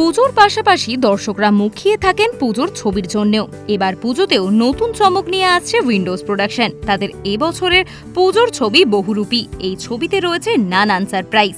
পুজোর পাশাপাশি দর্শকরা মুখিয়ে থাকেন পুজোর ছবির জন্যও। এবার পুজোতেও নতুন চমক নিয়ে আসছে উইন্ডোজ প্রোডাকশন। তাদের এবছরের পুজোর ছবি বহুরূপী। এই ছবিতে রয়েছে নানান সারপ্রাইজ।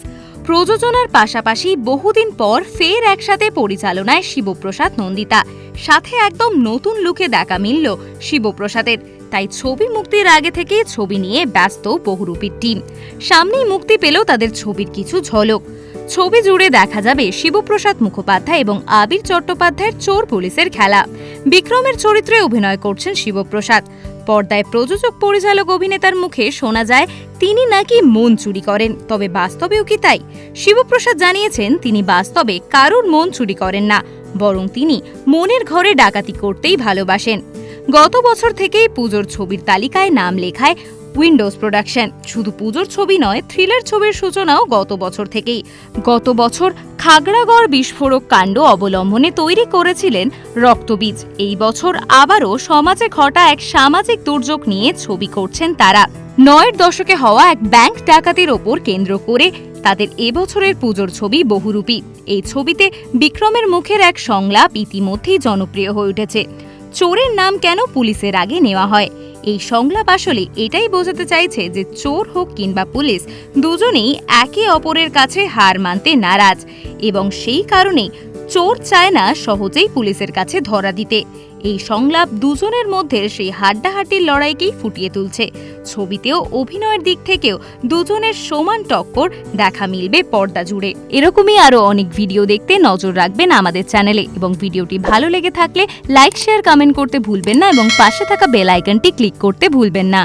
প্রযোজনার পাশাপাশি বহুদিন পর ফের একসাথে পরিচালনায় শিবপ্রসাদ নন্দিতা। সাথে একদম নতুন লুকে দেখা মিলল শিবপ্রসাদের। তাই ছবি মুক্তির আগে থেকে ছবি নিয়ে ব্যস্ত বহুরূপীর টিম। সামনেই মুক্তি পেল তাদের ছবির কিছু ঝলক। ছবি জুড়ে দেখা যাবে শিবপ্রসাদ মুখোপাধ্যায় এবং আবির চট্টোপাধ্যায়ের চোর পুলিশের খেলা। বিক্রমের চরিত্রে অভিনয় করছেন শিবপ্রসাদ। পর্দায় প্রযোজক, পরিচালক, অভিনেতার মুখে শোনা যায়, তিনি নাকি মন চুরি করেন, তবে বাস্তবেও কি তাই? শিবপ্রসাদ জানিয়েছেন, তিনি বাস্তবে কারুর মন চুরি করেন না, বরং তিনি মনের ঘরে ডাকাতি করতেই ভালোবাসেন। গত বছর থেকেই পুজোর ছবির তালিকায় নাম লেখায় উইন্ডোজ প্রোডাকশন। শুধু পুজোর ছবি নয়, থ্রিলার ছবির সূচনাও গত বছর থেকেই। গত বছর খাগড়াগড় বিস্ফোরক কাণ্ড অবলম্বনে তৈরি করেছিলেন রক্তবীজ। এই বছর আবারও সমাজে ঘটা এক সামাজিক দুর্যোগ নিয়ে ছবি করছেন তারা। নয়ের দশকে হওয়া এক ব্যাংক ডাকাতির ওপর কেন্দ্র করে তাদের এবছরের পুজোর ছবি বহুরূপী। এই ছবিতে বিক্রমের মুখের এক সংলাপ ইতিমধ্যেই জনপ্রিয় হয়ে উঠেছে। চোরের নাম কেন পুলিশের আগে নেওয়া হয়? এই সংলাপ আসলে এটাই বোঝাতে চাইছে যে চোর হোক কিংবা পুলিশ, দুজনেই একে অপরের কাছে হার মানতে নারাজ। এবং সেই কারণেই চোর চায় না সহজেই পুলিশের কাছে ধরা দিতে। এই সংলাপ দুজনের মধ্যে সেই হাড্ডাহাড্ডির লড়াইকেই ফুটিয়ে তুলছে। ছবিতেও অভিনয়ের দিক থেকেও দুজনের সমান টক্কর, দেখা মিলবে পর্দা জুড়ে। এরকমই আরও অনেক ভিডিও দেখতে নজর রাখবেন আমাদের চ্যানেলে এবং ভিডিওটি ভালো লেগে থাকলে লাইক, শেয়ার, কমেন্ট করতে ভুলবেন না এবং পাশে থাকা বেল আইকনটি ক্লিক করতে ভুলবেন না।